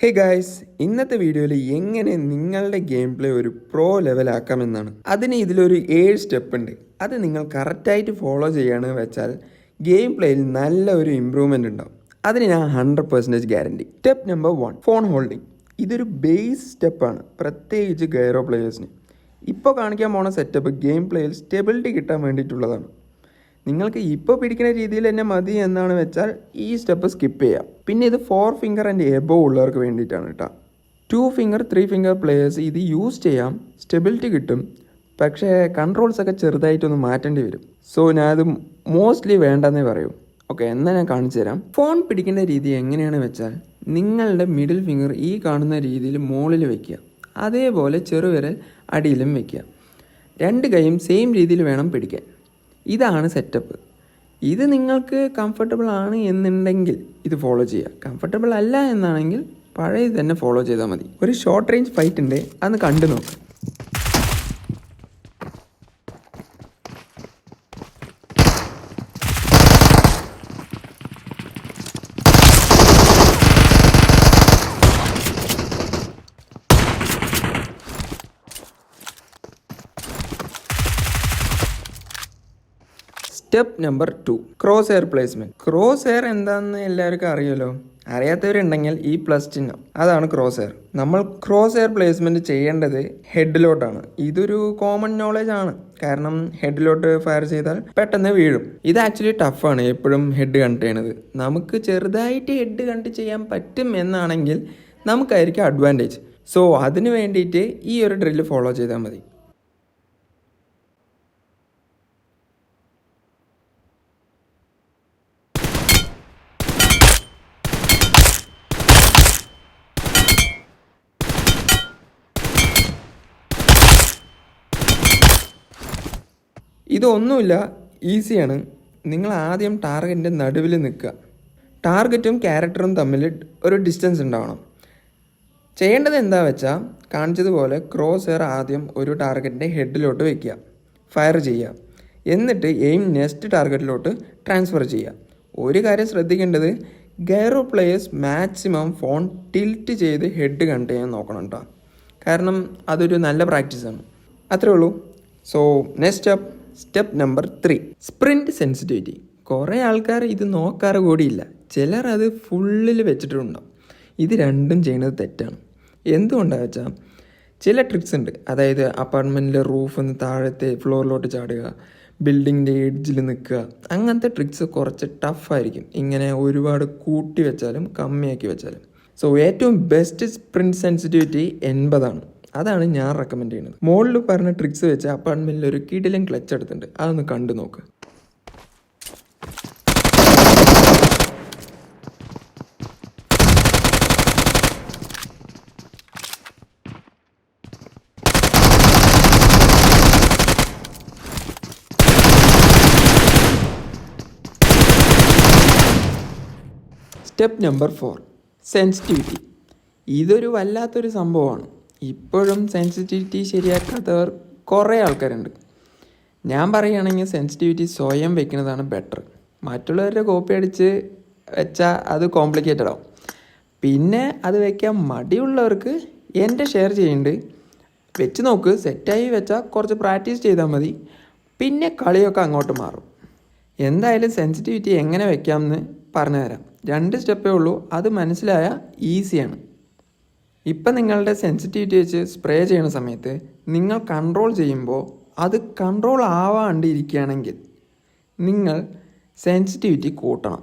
Hey guys ഇന്നത്തെ വീഡിയോയിൽ എങ്ങനെ നിങ്ങളുടെ ഗെയിം പ്ലേ ഒരു പ്രോ ലെവലാക്കാമെന്നാണ് അതിന് ഇതിലൊരു ഏഴ് സ്റ്റെപ്പ് ഉണ്ട്. അത് നിങ്ങൾ കറക്റ്റായിട്ട് ഫോളോ ചെയ്യുകയാണെന്ന് വെച്ചാൽ ഗെയിം പ്ലേയിൽ നല്ല ഒരു ഇമ്പ്രൂവ്മെന്റ് ഉണ്ടാവും. അതിന് ഞാൻ hundred percentage guarantee step number one phone holding ഇതൊരു ബേസ് സ്റ്റെപ്പാണ് പ്രത്യേകിച്ച് ഗൈറോ പ്ലേയേഴ്സിന് ഇപ്പോൾ കാണിക്കാൻ പോണ സെറ്റപ്പ് ഗെയിം പ്ലേയിൽ സ്റ്റെബിലിറ്റി കിട്ടാൻ വേണ്ടിയിട്ടുള്ളതാണ്. നിങ്ങൾക്ക് ഇപ്പോൾ പിടിക്കുന്ന രീതിയിൽ തന്നെ മതി എന്നാണ് വെച്ചാൽ ഈ സ്റ്റെപ്പ് സ്കിപ്പ് ചെയ്യാം. പിന്നെ ഇത് ഫോർ ഫിംഗർ ആൻഡ് എബോ ഉള്ളവർക്ക് വേണ്ടിയിട്ടാണ് കേട്ടോ. Two finger three finger players ഇത് യൂസ് ചെയ്യാം. സ്റ്റെബിലിറ്റി കിട്ടും. പക്ഷേ കൺട്രോൾസ് ഒക്കെ ചെറുതായിട്ടൊന്ന് മാറ്റേണ്ടി വരും. സോ ഞാൻ അത് മോസ്റ്റ്ലി വേണ്ടെന്നേ പറയൂ. ഓക്കെ എന്നാൽ ഞാൻ കാണിച്ചു തരാം. ഫോൺ പിടിക്കേണ്ട രീതി എങ്ങനെയാണ് വെച്ചാൽ നിങ്ങളുടെ മിഡിൽ ഫിംഗർ ഈ കാണുന്ന രീതിയിൽ മുകളിൽ വെക്കുക. അതേപോലെ ചെറുവിരൽ അടിയിലും വെക്കുക. രണ്ട് കൈയും സെയിം രീതിയിൽ വേണം പിടിക്കാൻ. ഇതാണ് സെറ്റപ്പ് ഇത് നിങ്ങൾക്ക് കംഫർട്ടബിൾ ആണ് എന്നുണ്ടെങ്കിൽ ഇത് ഫോളോ ചെയ്യുക. കംഫർട്ടബിൾ അല്ല എന്നാണെങ്കിൽ പഴയത് തന്നെ ഫോളോ ചെയ്താൽ മതി. ഒരു ഷോർട്ട് റേഞ്ച് ഫൈറ്റ് ഉണ്ട് അതൊന്ന് കണ്ടു നോക്ക്. Step number two. Crosshair placement. Crosshair എന്താണെന്ന് എല്ലാവർക്കും അറിയാലോ? അറിയാത്തവരുണ്ടെങ്കിൽ ഈ പ്ലസ് ചിഹ്നം. അതാണ് ക്രോസ് എയർ നമ്മൾ ക്രോസ് എയർ പ്ലേസ്മെന്റ് ചെയ്യേണ്ടത് ഹെഡിലോട്ടാണ്. ഇതൊരു കോമൺ നോളജ് ആണ്. കാരണം ഹെഡിലോട്ട് ഫയർ ചെയ്താൽ പെട്ടെന്ന് വീഴും. ഇത് ആക്ച്വലി ടഫാണ് എപ്പോഴും ഹെഡ് കണ്ട് ചെയ്യണത്. നമുക്ക് ചെറുതായിട്ട് ഹെഡ് കണ്ട് ചെയ്യാൻ പറ്റും എന്നാണെങ്കിൽ നമുക്കായിരിക്കും അഡ്വാന്റേജ് സോ അതിന് വേണ്ടിയിട്ട് ഈ ഒരു ഡ്രില്ല് ഫോളോ ചെയ്താൽ മതി. ഇതൊന്നുമില്ല. ഈസിയാണ്. നിങ്ങൾ ആദ്യം ടാർഗറ്റിന്റെ നടുവിൽ നിൽക്കുക. ടാർഗറ്റും ക്യാരക്ടറും തമ്മിൽ ഒരു ഡിസ്റ്റൻസ് ഉണ്ടാവണം. ചെയ്യേണ്ടത് എന്താ വെച്ചാൽ കാണിച്ചതുപോലെ ക്രോസ് എയർ ആദ്യം ഒരു ടാർഗറ്റിന്റെ ഹെഡിലോട്ട് വയ്ക്കുക ഫയർ ചെയ്യുക. എന്നിട്ട് എയിം നെക്സ്റ്റ് ടാർഗറ്റിലോട്ട് ട്രാൻസ്ഫർ ചെയ്യുക. ഒരു കാര്യം ശ്രദ്ധിക്കേണ്ടത് gyro players maximum phone tilt ചെയ്ത് ഹെഡ് കണ്ട് ചെയ്യാൻ നോക്കണം കേട്ടോ കാരണം അതൊരു നല്ല പ്രാക്ടീസാണ്. അത്രേ ഉള്ളൂ. So next step. Step number three. Sprint sensitivity. കുറേ ആൾക്കാർ ഇത് നോക്കാറ് കൂടിയില്ല. ചിലർ അത് ഫുള്ളിൽ വെച്ചിട്ടുണ്ടാവും. ഇത് രണ്ടും ചെയ്യുന്നത് തെറ്റാണ്. എന്തുകൊണ്ടാണെന്ന് വെച്ചാൽ ചില ട്രിക്സ് ഉണ്ട്. അതായത് അപ്പാർട്ട്മെന്റിലെ റൂഫ് ഒന്ന് താഴത്തെ ഫ്ലോറിലോട്ട് ചാടുക ബിൽഡിങ്ങിന്റെ എഡ്ജിൽ നിൽക്കുക. അങ്ങനത്തെ ട്രിക്സ് കുറച്ച് ടഫായിരിക്കും. ഇങ്ങനെ ഒരുപാട് കൂട്ടി വെച്ചാലും കമ്മിയാക്കി വെച്ചാലും. സോ ഏറ്റവും ബെസ്റ്റ് സ്പ്രിന്റ് സെൻസിറ്റിവിറ്റി എൺപതാണ്. അതാണ് ഞാൻ റെക്കമെൻഡ് ചെയ്യുന്നത്. മുകളിൽ പറഞ്ഞ ട്രിക്സ് വെച്ച് അപ്പാർട്ട്മെന്റിൽ ഒരു കിടിലൻ ക്ലച്ച് എടുത്തിട്ടുണ്ട്. അതൊന്ന് കണ്ടു നോക്ക്. സ്റ്റെപ്പ് നമ്പർ ഫോർ സെൻസിറ്റിവിറ്റി ഇതൊരു വല്ലാത്തൊരു സംഭവമാണ്. ഇപ്പോഴും സെൻസിറ്റിവിറ്റി ശരിയാക്കാത്തവർ കുറേ ആൾക്കാരുണ്ട്. ഞാൻ പറയുകയാണെങ്കിൽ സെൻസിറ്റിവിറ്റി സ്വയം വെക്കുന്നതാണ് ബെറ്റർ മറ്റുള്ളവരുടെ കോപ്പി അടിച്ച് വെച്ചാൽ അത് കോംപ്ലിക്കേറ്റഡ് ആവും. പിന്നെ അത് വെക്കാൻ മടിയുള്ളവർക്ക് എന്റെ ഷെയർ ചെയ്യുന്നുണ്ട്. വെച്ച് നോക്ക് സെറ്റായി വെച്ചാൽ കുറച്ച് പ്രാക്ടീസ് ചെയ്താൽ മതി. പിന്നെ കളിയൊക്കെ അങ്ങോട്ട് മാറും. എന്തായാലും സെൻസിറ്റിവിറ്റി എങ്ങനെ വെക്കാമെന്ന് പറഞ്ഞു തരാം രണ്ട് സ്റ്റെപ്പേ ഉള്ളൂ. അത് മനസ്സിലായാൽ ഈസിയാണ് ഇപ്പം നിങ്ങളുടെ സെൻസിറ്റിവിറ്റി വെച്ച് സ്പ്രേ ചെയ്യുന്ന സമയത്ത് നിങ്ങൾ കൺട്രോൾ ചെയ്യുമ്പോൾ അത് കൺട്രോൾ ആവാണ്ടിരിക്കുകയാണെങ്കിൽ നിങ്ങൾ സെൻസിറ്റിവിറ്റി കൂട്ടണം.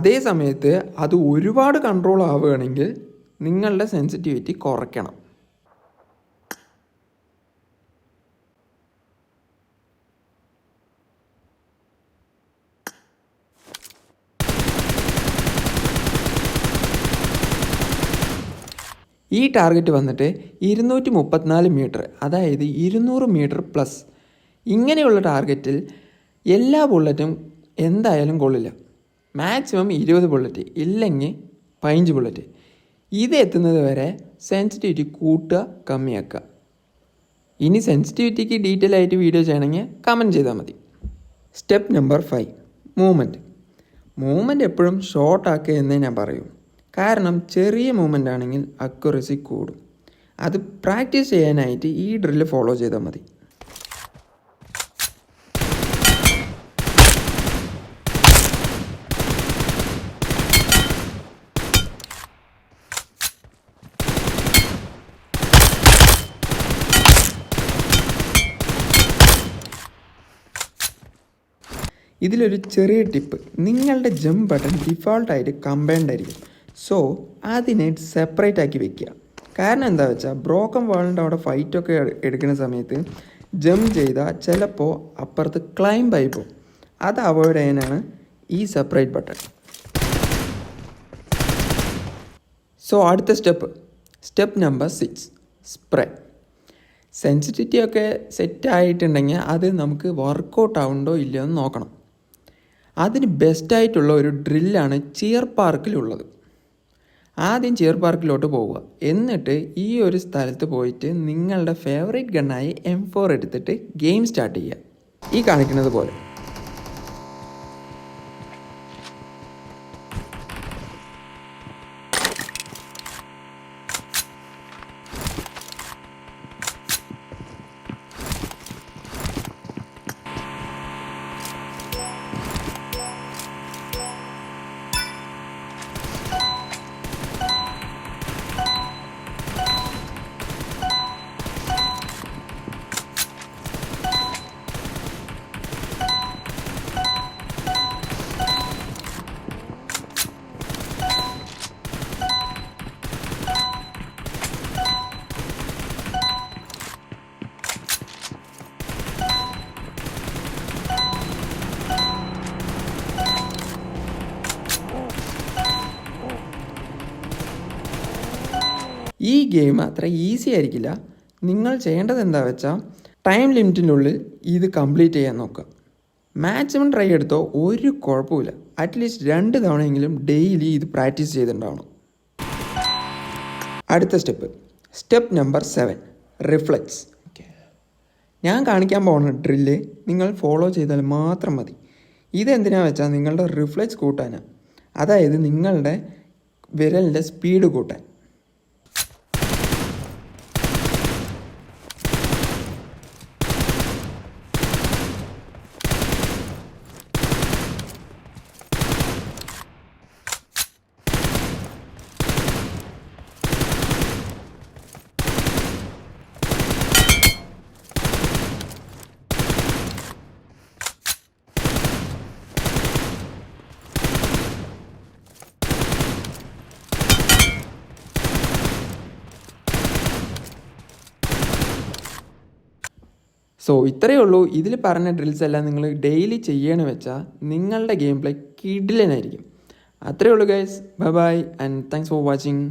അതേ സമയത്ത് അത് ഒരുപാട് കൺട്രോൾ ആവുകയാണെങ്കിൽ നിങ്ങളുടെ സെൻസിറ്റിവിറ്റി കുറയ്ക്കണം. ഈ ടാർഗറ്റ് വന്നിട്ട് ഇരുന്നൂറ്റി മുപ്പത്തിനാല് മീറ്റർ അതായത് ഇരുന്നൂറ് മീറ്റർ പ്ലസ് ഇങ്ങനെയുള്ള ടാർഗറ്റിൽ എല്ലാ ബുള്ളറ്റും എന്തായാലും കൊള്ളില്ല. മാക്സിമം ഇരുപത് ബുള്ളറ്റ് ഇല്ലെങ്കിൽ പതിനഞ്ച് ബുള്ളറ്റ് ഇത് എത്തുന്നത് വരെ സെൻസിറ്റിവിറ്റി കൂട്ടുക കമ്മിയാക്കുക. ഇനി സെൻസിറ്റിവിറ്റിക്ക് ഡീറ്റെയിൽ ആയിട്ട് വീഡിയോ ചെയ്യണമെങ്കിൽ കമന്റ് ചെയ്താൽ മതി. Step number five movement movement എപ്പോഴും ഷോർട്ട് ആക്കുക എന്നേ ഞാൻ പറയൂ. കാരണം ചെറിയ മൂവ്മെന്റ് ആണെങ്കിൽ അക്യുറസി കൂടും. അത് പ്രാക്ടീസ് ചെയ്യാനായിട്ട് ഈ ഡ്രില്ല് ഫോളോ ചെയ്താൽ മതി. ഇതിലൊരു ചെറിയ ടിപ്പ്. നിങ്ങളുടെ ജമ്പ് ബട്ടൺ ഡിഫോൾട്ടായിട്ട് കമ്പൈൻഡ് ആയിരിക്കും. സോ അതിനെ സെപ്പറേറ്റ് ആക്കി വെക്കുക. കാരണം എന്താ വെച്ചാൽ ബ്രോക്കൺ വേൾഡിന്റെ അവിടെ ഫൈറ്റൊക്കെ എടുക്കുന്ന സമയത്ത് ജമ്പ് ചെയ്താൽ ചിലപ്പോൾ അപ്പുറത്ത് ക്ലൈംബ് ആയി പോകും. അത് അവോയ്ഡ് ചെയ്യാനാണ് ഈ സെപ്പറേറ്റ് ബട്ടൺ. സോ അടുത്ത step. Step number six spray. Sensitivity ഒക്കെ സെറ്റ് ആയിട്ടുണ്ടെങ്കിൽ അത് നമുക്ക് വർക്കൗട്ട് ആവുന്നുണ്ടോ ഇല്ലയോ എന്ന് നോക്കണം. അതിന് ബെസ്റ്റായിട്ടുള്ള ഒരു ഡ്രില്ലാണ് ചിയർ പാർക്കിലുള്ളത്. ആദ്യം ചിയർ പാർക്കിലോട്ട് പോവുക. എന്നിട്ട് ഈ ഒരു സ്ഥലത്ത് പോയിട്ട് നിങ്ങളുടെ ഫേവറേറ്റ് ഗണ്ണായി എം ഫോർ എടുത്തിട്ട് ഗെയിം സ്റ്റാർട്ട് ചെയ്യുക. ഈ കാണിക്കുന്നത് പോലെ. ഈ ഗെയിം അത്ര ഈസി ആയിരിക്കില്ല. നിങ്ങൾ ചെയ്യേണ്ടത് എന്താ വെച്ചാൽ ടൈം ലിമിറ്റിനുള്ളിൽ ഇത് കംപ്ലീറ്റ് ചെയ്യാൻ നോക്കുക. മാക്സിമം ട്രൈ എടുത്തോ ഒരു കുഴപ്പമില്ല. അറ്റ്ലീസ്റ്റ് രണ്ട് തവണയെങ്കിലും ഡെയിലി ഇത് പ്രാക്ടീസ് ചെയ്തിട്ടുണ്ടാവണം. അടുത്ത step step number seven reflex ഞാൻ കാണിക്കാൻ പോകുന്ന ഡ്രില്ല് നിങ്ങൾ ഫോളോ ചെയ്താൽ മാത്രം മതി. ഇതെന്തിനാ വെച്ചാൽ നിങ്ങളുടെ റിഫ്ലക്സ് കൂട്ടാനാണ് അതായത് നിങ്ങളുടെ വിരലിന്റെ സ്പീഡ് കൂട്ടാൻ. സോ ഇത്രയേ ഉള്ളൂ. ഇതിൽ പറഞ്ഞ ഡ്രിൽസ് എല്ലാം നിങ്ങൾ ഡെയിലി ചെയ്യണമെന്ന് വെച്ചാൽ നിങ്ങളുടെ ഗെയിം പ്ലേ കിഡിലനായിരിക്കും അത്രയേ ഉള്ളൂ guys bye bye and thanks for watching